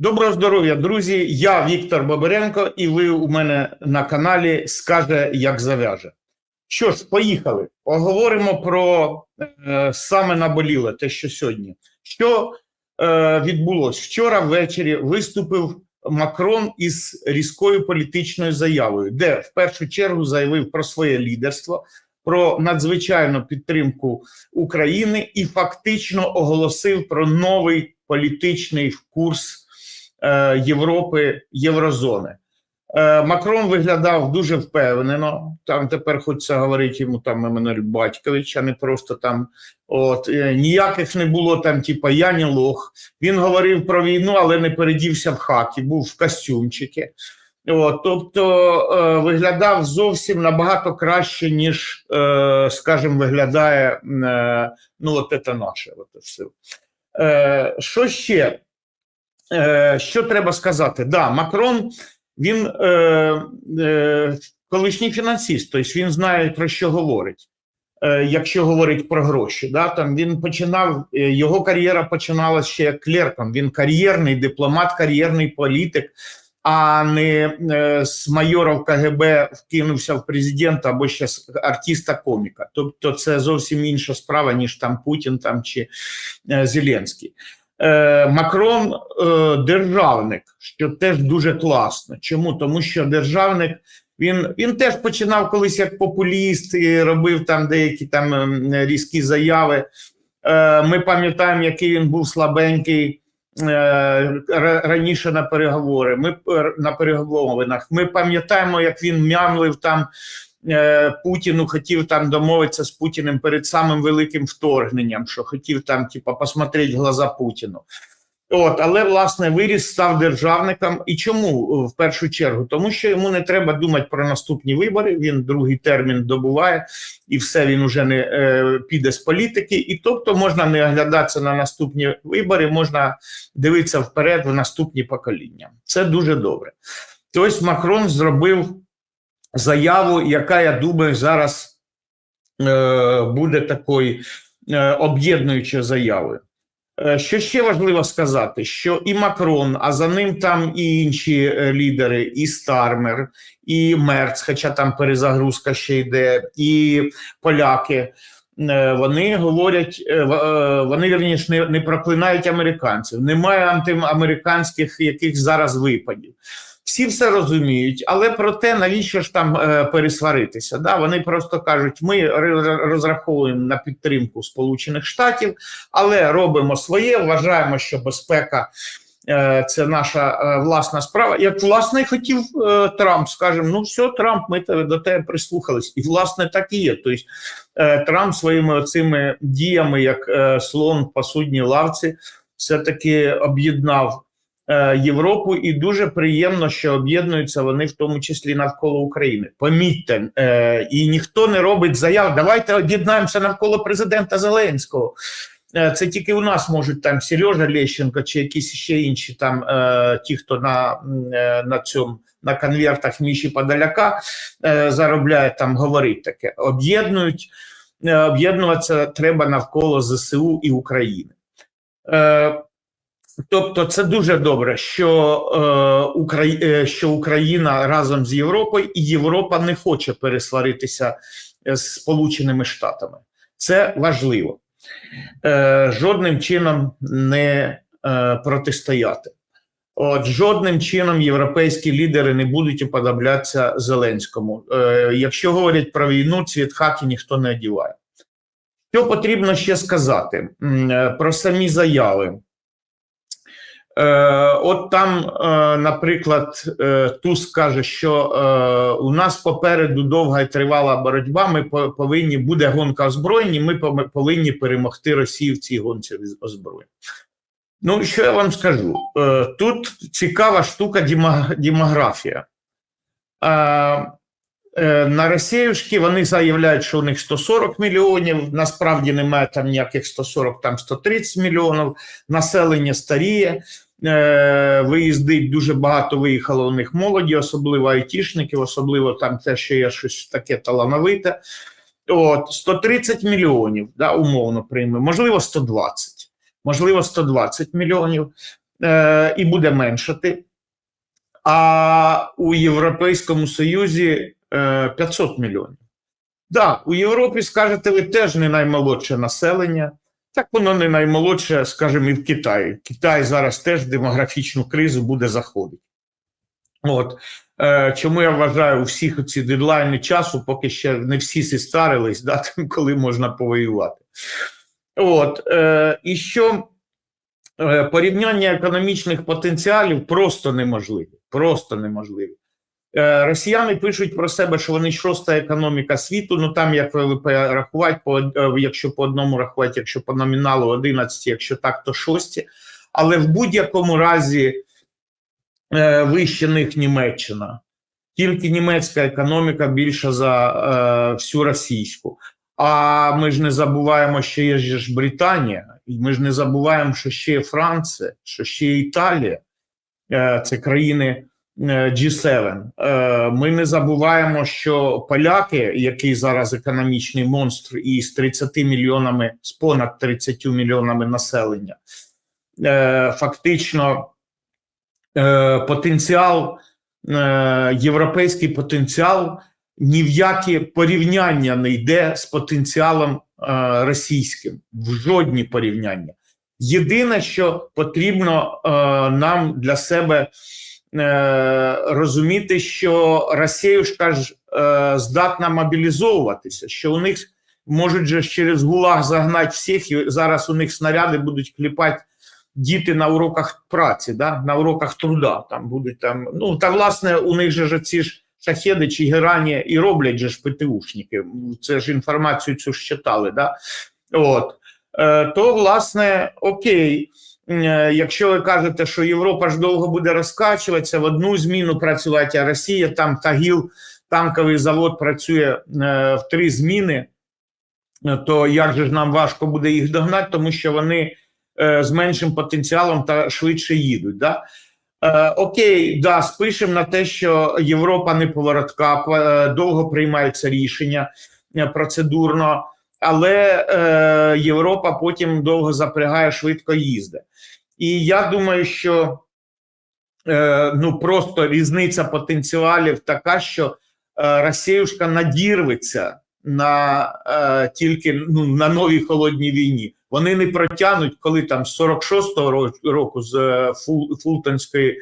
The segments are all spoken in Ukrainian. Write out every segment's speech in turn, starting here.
Доброго здоров'я, друзі! Я Віктор Боберенко, і ви у мене на каналі Скаже, як зав'яже. Що ж, поїхали. Поговоримо про е, саме наболіле, те, що сьогодні. Що е, відбулося? Вчора ввечері виступив Макрон із різкою політичною заявою, де в першу чергу заявив про своє лідерство, про надзвичайну підтримку України і фактично оголосив про новий політичний курс Європи, Єврозони. Е, Макрон виглядав дуже впевнено. Там тепер хочеться говорити йому там Еммануель Батькович, а не просто там. От е, ніяких не було там, типа я не лох. Він говорив про війну, але не передівся в хакі, був в костюмчики. От, тобто е, виглядав зовсім набагато краще, ніж, е, скажімо, виглядає е, ну, от це наше. От все. Е, що ще? Е, що треба сказати? Да, Макрон він е, е, колишній фінансист, тобто він знає про що говорить. Е, якщо говорить про гроші, да, там він починав, е, його кар'єра починалася ще як клерком. Він кар'єрний дипломат, кар'єрний політик, а не з майорів КГБ вкинувся в президента або ще з артиста-коміка. Тобто це зовсім інша справа, ніж там Путін там чи Зеленський. Е, Макрон е, державник, що теж дуже класно. Чому? Тому що державник він він теж починав колись як популіст і робив там деякі там ем, різкі заяви. Е, Ми пам'ятаємо, який він був слабенький е, раніше на переговори. Ми на переговорах. Ми пам'ятаємо, як він мямлив там. Е, Путіну хотів там домовитися з Путіним перед самим великим вторгненням, що хотів там, типа, посмотреть глаза Путіну. От, але власне виріс став державником. І чому в першу чергу? Тому що йому не треба думати про наступні вибори. Він другий термін добуває, і все він уже не е, піде з політики. І тобто можна не оглядатися на наступні вибори, можна дивитися вперед в наступні покоління. Це дуже добре. Тобто Макрон зробив заяву, яка я думаю зараз е, буде такою е, об'єднуючою заявою. Е, Що ще важливо сказати, що і Макрон, а за ним там і інші е, лідери, і Стармер, і Мерц, хоча там перезагрузка ще йде, і поляки. Вони говорять, вони вірніше не, не проклинають американців. Немає антиамериканських яких зараз випадів. Всі все розуміють, але про те, навіщо ж там е, пересваритися? Да? Вони просто кажуть: ми розраховуємо на підтримку Сполучених Штатів, але робимо своє. Вважаємо, що безпека е, це наша е, власна справа. Як власне хотів е, Трамп, скажемо, ну все, Трамп, ми до тебе прислухались, і власне так і є. Тобто Трамп своїми цими діями, як слон по судній лавці, все таки об'єднав. Е, Європу, і дуже приємно, що об'єднуються вони в тому числі навколо України. Помітьте, е, і ніхто не робить заяв. Давайте об'єднаємося навколо президента Зеленського. Е, Це тільки у нас можуть там Сережа Лещенко чи якісь ще інші там ті, хто на, на цьому на конвертах Міші Подоляка заробляє там, говорить таке. Об'єднують, об'єднуватися треба навколо ЗСУ і України. Тобто, це дуже добре, що, е, е, що Україна разом з Європою, і Європа не хоче пересваритися е, з Сполученими Штатами. Це важливо. Е, жодним чином не е, протистояти. От жодним чином європейські лідери не будуть уподоблятися Зеленському. Е, якщо говорять про війну, цвіт хаки ніхто не одіває. Що потрібно ще сказати е, про самі заяви? Е, От там, е, наприклад, е, Туск каже, що у нас попереду довга і тривала боротьба. Ми повинні буде гонка озброєнь, ми повинні перемогти Росію в цій гонці озброєнь. Ну, що я вам скажу? Тут цікава штука демо- демографія. Е, На Росіюшки вони заявляють, що у них 140 мільйонів. Насправді немає там ніяких 140, там 130 мільйонів. Населення старіє. Е, Виїздить дуже багато виїхало у них молоді, особливо айтішників, особливо там те, що є щось таке талановите. От 130 мільйонів, да, умовно прийме, можливо, 120, можливо, 120 мільйонів. е, і буде меншати. А у Європейському Союзі 500 мільйонів. Так, у Європі, скажете, ви теж не наймолодше населення. Так воно не наймолодше, скажімо, і в Китаї. Китай зараз теж демографічну кризу буде заходити. От. Е, чому я вважаю у всіх ці дедлайни часу, поки ще не всі зістарились, да, коли можна повоювати. От. Е, і що е, порівняння економічних потенціалів просто неможливі. Просто неможливі. Е, Росіяни пишуть про себе, що вони шоста економіка світу. Ну там як ВВП рахувати, по, е, якщо по одному рахувати, якщо по номіналу 11, якщо так, то шості. Але в будь-якому разі е, вище них Німеччина. Тільки німецька економіка більша за е, всю російську. А ми ж не забуваємо, що є ж Британія, і ми ж не забуваємо, що ще є Франція, що ще є Італія. Е, це країни. G7. Е, Ми не забуваємо, що поляки, який зараз економічний монстр, і з 30 мільйонами, з понад 30 мільйонами населення, е, фактично е, потенціал, європейський потенціал ні в яке порівняння не йде з потенціалом російським, в жодні порівняння. Єдине, що потрібно нам для себе. Розуміти, що Росіюшка ж е, здатна мобілізовуватися, що у них можуть же через ГУЛАГ загнати всіх, і зараз у них снаряди будуть кліпати діти на уроках праці, да? на уроках труда. Там будуть там. Ну та власне у них же ці ж шахеди чи герані і роблять же ж ПТУшники. Це ж інформацію цю ж читали. Да? От. Е, то, власне, окей. Якщо ви кажете, що Європа ж довго буде розкачуватися, в одну зміну працювати, а Росія там Тагіл, танковий завод працює е, в три зміни, то як же ж нам важко буде їх догнати, тому що вони е, з меншим потенціалом та швидше їдуть. Да? Е, окей, да, спишемо на те, що Європа не поворотка, довго приймаються рішення процедурно але е, Європа потім довго запрягає, швидко їздить. І я думаю, що е, ну просто різниця потенціалів така, що е, Росіюшка надірветься на е, тільки ну, на новій холодній війні. Вони не протягнуть, коли там з 46-го року з е, Фултонської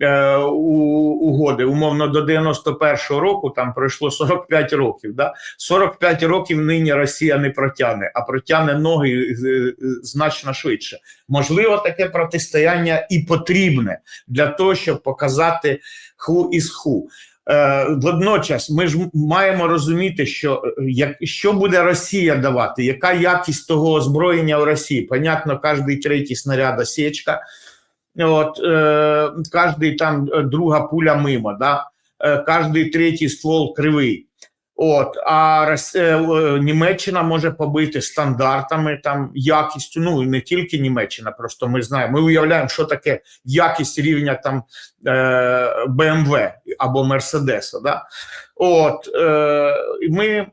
е, угоди, умовно до 91-го року, там пройшло 45 років. Да? 45 років нині Росія не протягне, а протягне ноги е, значно швидше. Можливо, таке протистояння і потрібне для того, щоб показати ху із ху. Е, водночас ми ж маємо розуміти, що е, як що буде Росія давати, яка якість того озброєння у Росії? Понятно, кожний третій снаряд осечка, от е, кожний там е, друга пуля мимо, да? е, кожний третій ствол кривий. От, а Росія, е, Німеччина може побити стандартами, там якістю. Ну не тільки Німеччина, просто ми знаємо. Ми уявляємо, що таке якість рівня там е, БМВ або Мерседеса. Да? От е, ми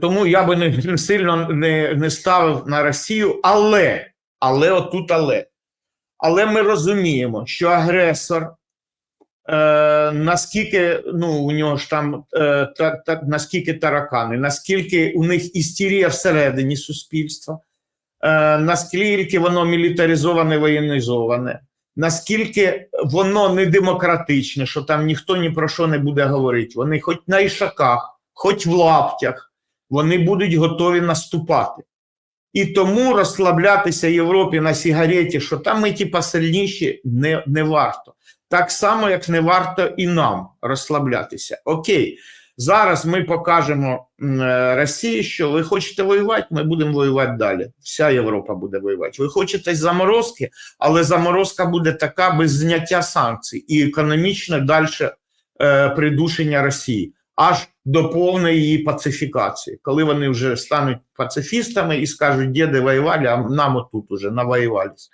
тому я би не сильно не, не ставив на Росію, але але отут, але. Але ми розуміємо, що агресор. Е, наскільки ну у нього ж там е, та, та, наскільки таракани, наскільки у них істерія всередині суспільства, е, наскільки воно мілітаризоване, воєнізоване, наскільки воно не демократичне, що там ніхто ні про що не буде говорити. Вони хоч на ішаках, хоч в лаптях, вони будуть готові наступати. І тому розслаблятися Європі на сігареті, що там ми типа сильніші, не, не варто. Так само, як не варто і нам розслаблятися. Окей, зараз ми покажемо е, Росії, що ви хочете воювати, ми будемо воювати далі. Вся Європа буде воювати. Ви хочете заморозки, але заморозка буде така без зняття санкцій і економічне далі е, придушення Росії. Аж до повної її пацифікації, коли вони вже стануть пацифістами і скажуть, діди воювали, а нам отут уже навоювались.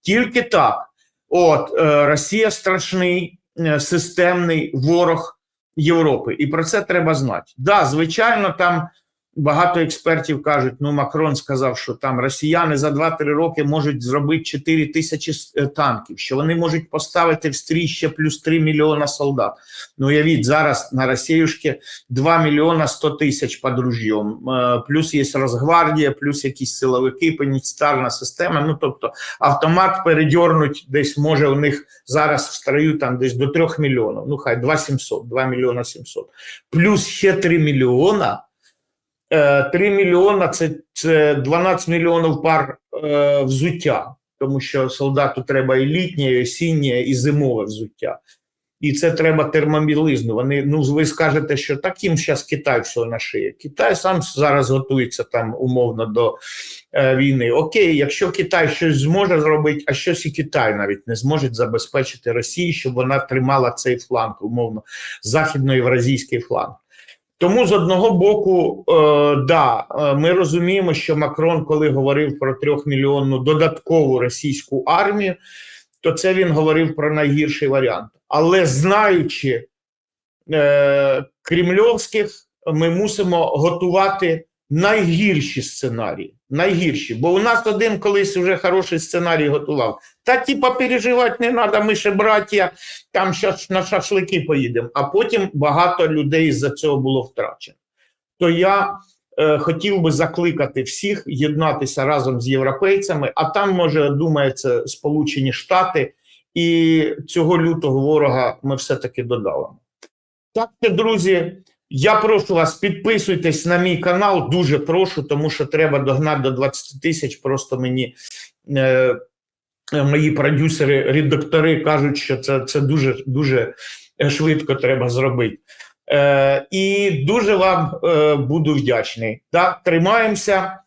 Тільки так. От е, Росія страшний е, системний ворог Європи, і про це треба знати. Да, звичайно, там багато експертів кажуть, ну Макрон сказав, що там росіяни за 2-3 роки можуть зробити 4 тисячі е, танків, що вони можуть поставити в стрій ще плюс 3 мільйона солдат. Ну, уявіть, зараз на Росіюшки 2 мільйона 100 тисяч під ружьом, Е, плюс є Росгвардія, плюс якісь силовики, пенітарна система. Ну, тобто автомат передьорнуть десь може у них зараз в строю там десь до 3 мільйонів, ну хай 2 700, 2 мільйона 700. Плюс ще 3 мільйона. Е, 3 мільйона це, це 12 мільйонів пар е, взуття, тому що солдату треба і літнє, і осіннє, і зимове взуття. І це треба термобілизну. Вони, ну, ви скажете, що так їм зараз Китай все нашиє. Китай сам зараз готується там умовно до е, війни. Окей, якщо Китай щось зможе зробити, а щось і Китай навіть не зможе забезпечити Росії, щоб вона тримала цей фланг, умовно, західноєвразійський фланг. Тому з одного боку, е, да, е, ми розуміємо, що Макрон, коли говорив про трьохмільйонну додаткову російську армію, то це він говорив про найгірший варіант. Але знаючи е, кремльовських, ми мусимо готувати найгірші сценарії. Найгірші. Бо у нас один колись вже хороший сценарій готував. Та типа переживати не треба, ми ще браття, там на шашлики поїдемо. А потім багато людей з-за цього було втрачено. То я е, хотів би закликати всіх єднатися разом з європейцями, а там, може, думається, Сполучені Штати, і цього лютого ворога ми все-таки додавимо. Так друзі, я прошу вас, підписуйтесь на мій канал, дуже прошу, тому що треба догнати до 20 тисяч. Просто мені е, мої продюсери, редактори кажуть, що це, це дуже, дуже швидко треба зробити. Е, і дуже вам е, буду вдячний. Так, тримаємося,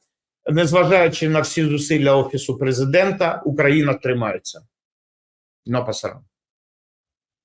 незважаючи на всі зусилля Офісу президента, Україна тримається. На пасарам.